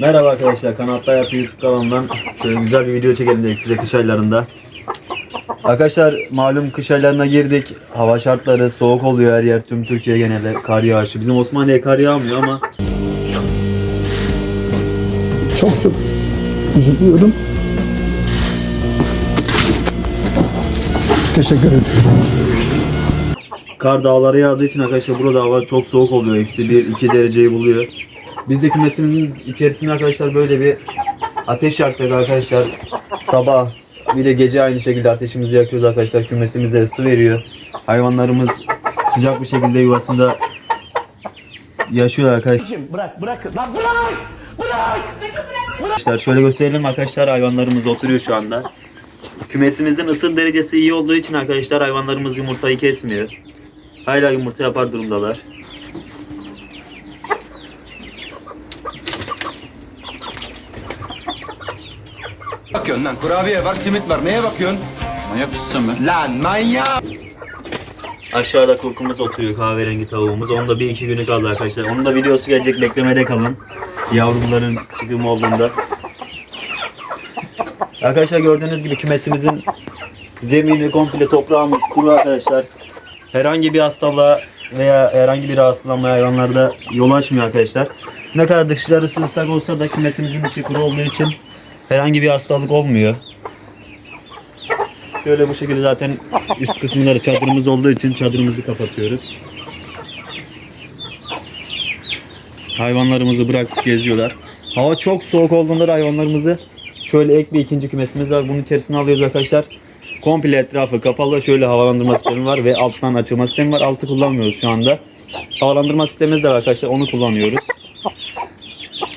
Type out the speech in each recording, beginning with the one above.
Merhaba arkadaşlar, Kanatlı Hayatı YouTube kanalından şöyle güzel bir video çekelim dedik size kış aylarında. Arkadaşlar malum kış aylarına girdik. Hava şartları soğuk oluyor her yer. Tüm Türkiye genelde kar yağışı. Bizim Osmaniye kar yağmıyor ama Çok çok üzülüyorum. Teşekkür ederim. kar dağlara yağdığı için arkadaşlar burada hava çok soğuk oluyor. Eksi 1-2 dereceyi buluyor. Biz de kümesimizin içerisinde arkadaşlar böyle bir ateş yaktık arkadaşlar. Sabah bir de gece aynı şekilde ateşimizi yakıyoruz arkadaşlar. Kümesimize ısı veriyor. Hayvanlarımız sıcak bir şekilde yuvasında yaşıyor arkadaşlar. Bırak bırak lan bırak. Arkadaşlar şöyle gösterelim arkadaşlar hayvanlarımız oturuyor şu anda. Kümesimizin ısı derecesi iyi olduğu için arkadaşlar hayvanlarımız yumurtayı kesmiyor. Hala yumurta yapar durumdalar. Bakıyorsun lan? Kurabiye var, simit var. Neye bakıyorsun? Manyak mısın sen be? Lan manyak! Aşağıda kurkumuz oturuyor kahverengi tavuğumuz. Onun da bir iki günü kaldı arkadaşlar. Onun da videosu gelecek beklemede kalın. Yavruların çıkımı olduğunda. Arkadaşlar gördüğünüz gibi kümesimizin zemini komple toprağımız kuru arkadaşlar. Herhangi bir hastalığa veya herhangi bir rahatsızlanma hayvanlarda yol açmıyor arkadaşlar. Ne kadar dışarısı ıslak olsa da kümesimizin içi kuru olduğu için herhangi bir hastalık olmuyor. Şöyle bu şekilde zaten üst kısımları çadırımız olduğu için çadırımızı kapatıyoruz. Hayvanlarımızı bıraktık geziyorlar. Hava çok soğuk olduğunda da hayvanlarımızı şöyle ek bir ikinci kümesimiz var. Bunun içerisine alıyoruz arkadaşlar. Komple etrafı kapalı. Şöyle havalandırma sistemi var ve alttan açılma sistemi var. Altı kullanmıyoruz şu anda. Havalandırma sistemimiz de var arkadaşlar. Onu kullanıyoruz.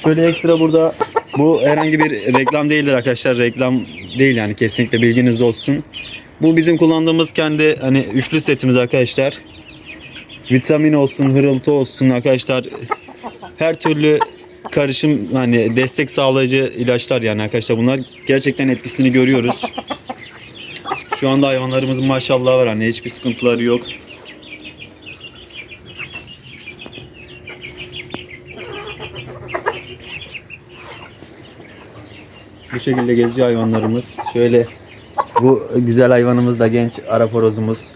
Şöyle ekstra burada bu herhangi bir reklam değildir arkadaşlar. Reklam değil yani kesinlikle bilginiz olsun. Bu bizim kullandığımız kendi hani üçlü setimiz arkadaşlar. Vitamin olsun, hırıltı olsun arkadaşlar. Her türlü karışım hani destek sağlayıcı ilaçlar yani arkadaşlar bunlar gerçekten etkisini görüyoruz. Şu anda hayvanlarımızın maşallah var hani hiçbir sıkıntıları yok. Bu şekilde geziyor hayvanlarımız. Şöyle bu güzel hayvanımız da genç Arap horozumuz.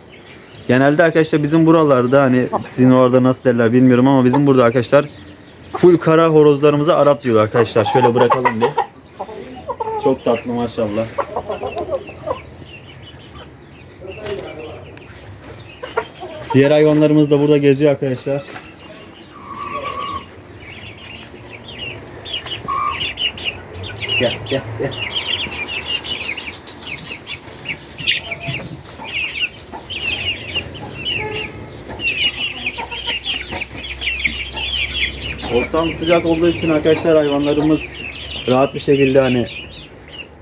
Genelde arkadaşlar bizim buralarda hani sizin orada nasıl derler bilmiyorum ama bizim burada arkadaşlar full kara horozlarımıza Arap diyor arkadaşlar. Şöyle bırakalım bir. Çok tatlı maşallah. Diğer hayvanlarımız da burada geziyor arkadaşlar. Gel gel gel. Ortam sıcak olduğu için arkadaşlar hayvanlarımız rahat bir şekilde hani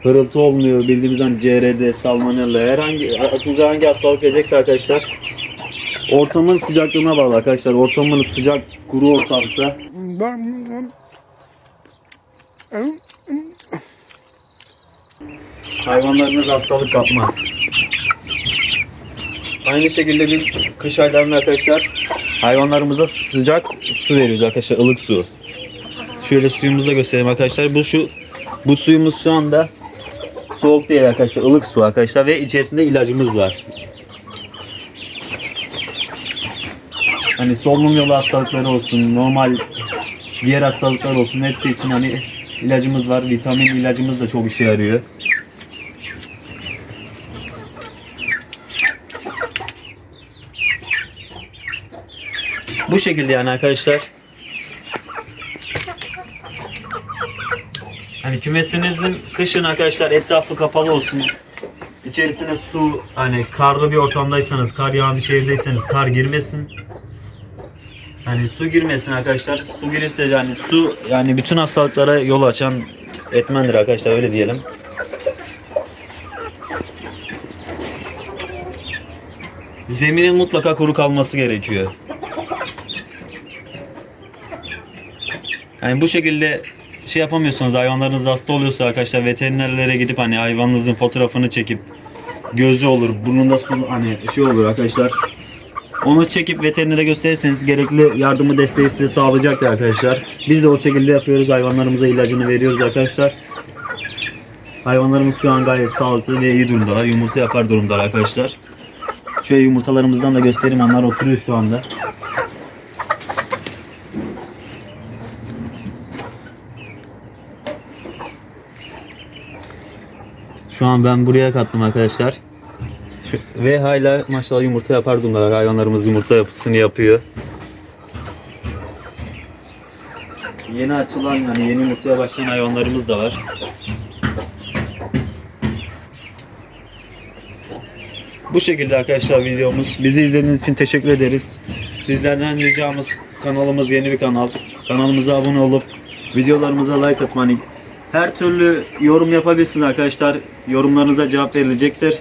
hırıltı olmuyor. Bildiğimiz hani CRD, salmonella herhangi aklınıza hangi hastalık gelecekse arkadaşlar ortamın sıcaklığına bağlı arkadaşlar. Ortamın sıcak kuru ortamsa hayvanlarınız hastalık kapmaz. Aynı şekilde biz kış aylarında arkadaşlar hayvanlarımıza sıcak su veriyoruz arkadaşlar ılık su. Şöyle suyumuzu da göstereyim arkadaşlar. Bu şu bu suyumuz şu anda soğuk değil arkadaşlar ılık su arkadaşlar ve içerisinde ilacımız var. Hani solunum yolu hastalıkları olsun, normal diğer hastalıklar olsun hepsi için hani ilacımız var. Vitamin ilacımız da çok işe yarıyor. Bu şekilde yani arkadaşlar. Hani kümesinizin kışın arkadaşlar etrafı kapalı olsun. İçerisine su hani karlı bir ortamdaysanız, kar yağan bir şehirdeyseniz kar girmesin. Hani su girmesin arkadaşlar. Su girirse yani su yani bütün hastalıklara yol açan etmendir arkadaşlar öyle diyelim. Zeminin mutlaka kuru kalması gerekiyor. Yani bu şekilde şey yapamıyorsanız hayvanlarınız hasta oluyorsa arkadaşlar veterinerlere gidip hani hayvanınızın fotoğrafını çekip gözü olur, burnunda su hani şey olur arkadaşlar. Onu çekip veterinere gösterirseniz gerekli yardımı desteği size sağlayacaktır arkadaşlar. Biz de o şekilde yapıyoruz. Hayvanlarımıza ilacını veriyoruz arkadaşlar. Hayvanlarımız şu an gayet sağlıklı ve iyi durumdalar. Yumurta yapar durumdalar arkadaşlar. Şöyle yumurtalarımızdan da göstereyim. Onlar oturuyor şu anda. Şu an ben buraya kattım arkadaşlar. Şu- ve hala maşallah yumurta yapar durumdalar. Hayvanlarımız yumurta yapısını yapıyor. Yeni açılan yani yeni yumurtaya başlayan hayvanlarımız da var. Bu şekilde arkadaşlar videomuz. Bizi izlediğiniz için teşekkür ederiz. Sizlerden ricamız kanalımız yeni bir kanal. Kanalımıza abone olup videolarımıza like atmanı. Her türlü yorum yapabilirsiniz arkadaşlar. Yorumlarınıza cevap verilecektir.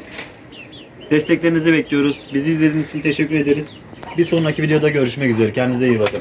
Desteklerinizi bekliyoruz. Bizi izlediğiniz için teşekkür ederiz. Bir sonraki videoda görüşmek üzere. Kendinize iyi bakın.